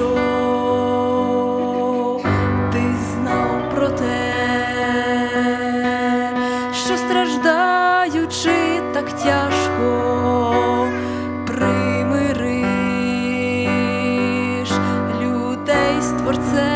Що ти знав про те, що страждаючи так тяжко примириш людей з творцем.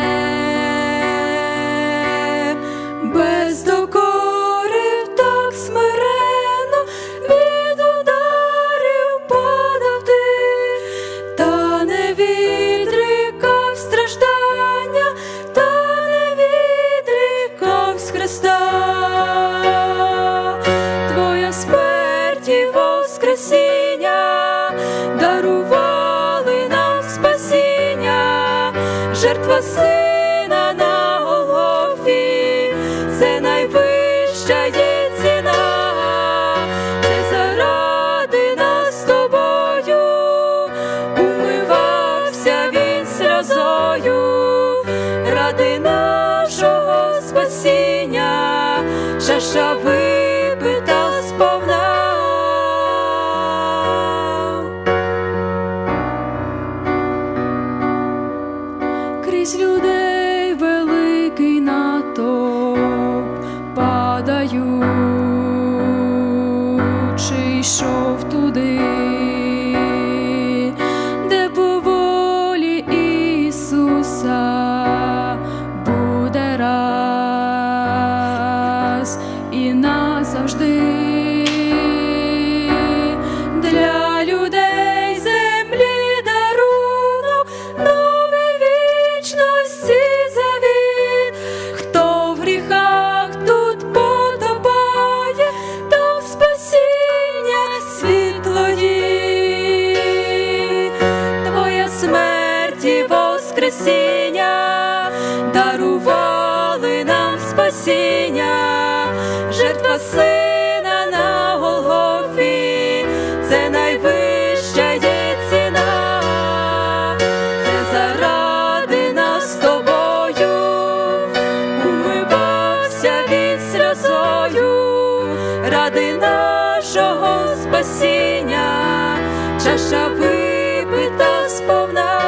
Жертва сина на Голгофі, це найвища є ціна, це заради нас тобою, умивався він сльозою, ради нашого спасіння, чаша випита сповна. Крізь людей великий натовп падаючи, йшов туди, воскресіння дарували нам спасіння, жертва сина на Голгофі, це найвища є ціна, це заради нас з тобою, умивався він сльозою, ради нашого спасіння, чаша випита сповна.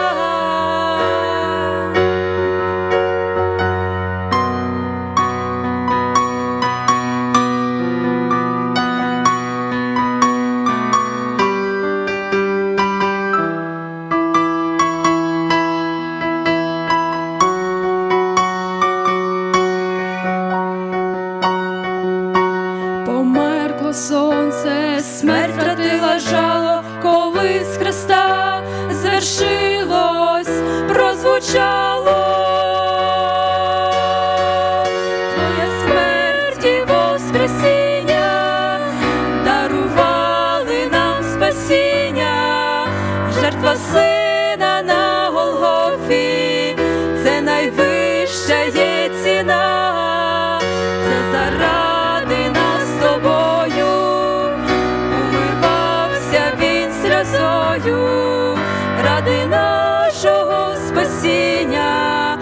Сонце, смерть втратила жало, коли з Христа звершилось, прозвучало. Твоя смерть і воскресіння дарували нам спасіння, жертва сина на Голгофі, це найвища є ціна, сльозою, ради нашого спасіння,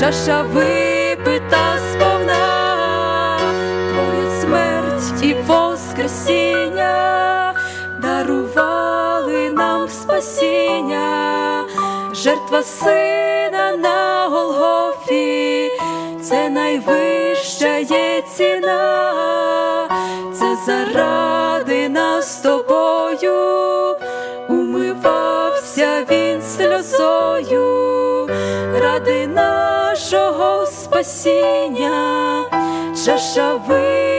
чаша випита сповна, твоя смерть і воскресіння дарували нам спасіння, жертва сина на Голгофі, це найвища є ціна, сльозою, ради нашого спасіння, чаша ви.